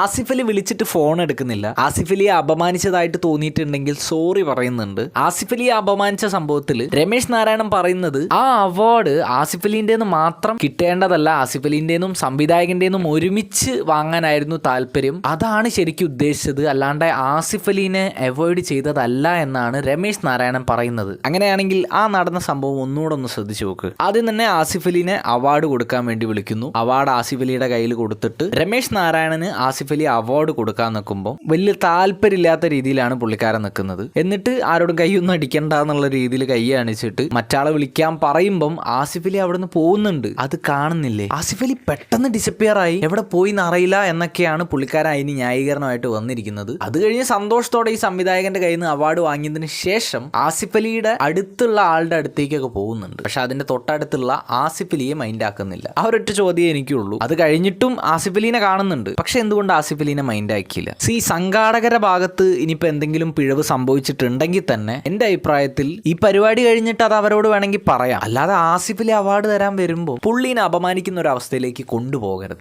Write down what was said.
ആസിഫ് അലി വിളിച്ചിട്ട് ഫോൺ എടുക്കുന്നില്ല. ആസിഫ് അലിയെ അപമാനിച്ചതായിട്ട് തോന്നിയിട്ടുണ്ടെങ്കിൽ സോറി പറയുന്നുണ്ട്. ആസിഫ് അലിയെ അപമാനിച്ച സംഭവത്തിൽ രമേശ് നാരായണൻ പറയുന്നത് ആ അവാർഡ് ആസിഫ് അലിന്റെന്ന് മാത്രം കിട്ടേണ്ടതല്ല. ആസിഫ് അലിന്റെന്നും സംവിധായകന്റെന്നും ഒരുമിച്ച് വാങ്ങാനായിരുന്നു താല്പര്യം. അതാണ് ശരിക്കും ഉദ്ദേശിച്ചത്. അല്ലാണ്ട് ആസിഫ് അലിനെ അവോയ്ഡ് ചെയ്തതല്ല എന്നാണ് രമേശ് നാരായണൻ പറയുന്നത്. അങ്ങനെയാണെങ്കിൽ ആ നടന്ന സംഭവം ഒന്നുകൂടെ ഒന്ന് ശ്രദ്ധിച്ചു നോക്ക്. ആദ്യം തന്നെ ആസിഫ് അലിനെ അവാർഡ് കൊടുക്കാൻ വേണ്ടി വിളിക്കുന്നു. അവാർഡ് ആസിഫ് അലിയുടെ കയ്യിൽ കൊടുത്തിട്ട് രമേശ് നാരായണന് ആസിഫ് അലി അവാർഡ് കൊടുക്കാൻ നിൽക്കുമ്പോൾ വലിയ താല്പര്യമില്ലാത്ത രീതിയിലാണ് പുള്ളിക്കാരൻ നിൽക്കുന്നത് എന്നിട്ട് ആരോടും കൈയൊന്നും അടിക്കണ്ട എന്നുള്ള രീതിയിൽ കൈ അണിച്ചിട്ട് മറ്റാളെ വിളിക്കാൻ പറയുമ്പം ആസിഫലി അലി അവിടെ നിന്ന് പോകുന്നുണ്ട്. അത് കാണുന്നില്ലേ? ആസിഫലി പെട്ടെന്ന് ഡിസപ്പിയർ ആയി. എവിടെ പോയി എന്നറിയില്ല എന്നൊക്കെയാണ് പുള്ളിക്കാരൻ അതിന് ന്യായീകരണമായിട്ട് വന്നിരിക്കുന്നത്. അത് കഴിഞ്ഞ് സന്തോഷത്തോടെ ഈ സംവിധായകന്റെ കയ്യിൽ നിന്ന് അവാർഡ് വാങ്ങിയതിന് ശേഷം ആസിഫലിയുടെ അടുത്തുള്ള ആളുടെ അടുത്തേക്കൊക്കെ പോകുന്നുണ്ട്. പക്ഷെ അതിന്റെ തൊട്ടടുത്തുള്ള ആസിഫലിയെ മൈൻഡ് ആക്കുന്നില്ല. ആ ഒരൊറ്റ ചോദ്യം എനിക്കുള്ളൂ. അത് കഴിഞ്ഞിട്ടും ആസിഫ് കാണുന്നുണ്ട്. പക്ഷെ എന്തുകൊണ്ട് ആസിഫ് അലീനെ മൈൻഡ് ആക്കിയില്ല സി സംഘാടകരെ ഭാഗത്ത് ഇനിയിപ്പോൾ എന്തെങ്കിലും പിഴവ് സംഭവിച്ചിട്ടുണ്ടെങ്കിൽ തന്നെ എന്റെ അഭിപ്രായത്തിൽ ഈ പരിപാടി കഴിഞ്ഞിട്ട് അത് അവരോട് വേണമെങ്കിൽ പറയാം. അല്ലാതെ ആസിഫ് അലി അവാർഡ് തരാൻ വരുമ്പോൾ പുള്ളീനെ അപമാനിക്കുന്ന ഒരു അവസ്ഥയിലേക്ക് കൊണ്ടുപോകരുത്.